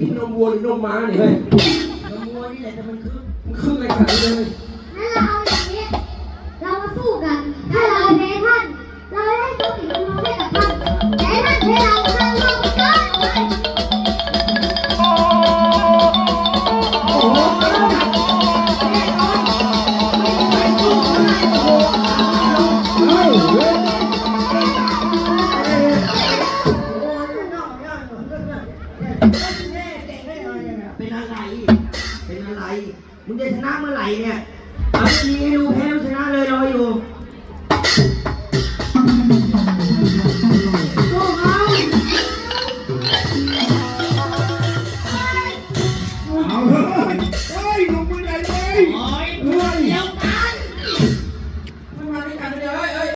นี่ยกินนมวัวหรือนมม้าเนี่ยเฮ้ยขโมยนี่แหละแต่มันคือมันครึ่งอะไรขนาดนี้เลยงั้นเราเอาอย่างนี้ เรามาสู้กัน ถ้าเราแพ้ท่าน เราได้ตัวติดคุกให้กับท่านแต่ท่านแพ้เราท่านลงกัน เป็นอะไร เป็นอะไร มึงจะชนะเมื่อไหร่เนี่ยเอาทีให้ดูแพ้ชนะเลยรออยู่โอ้เอาเฮ้ยเฮ้ยมือไหนเลยเฮ้ยเดี๋ย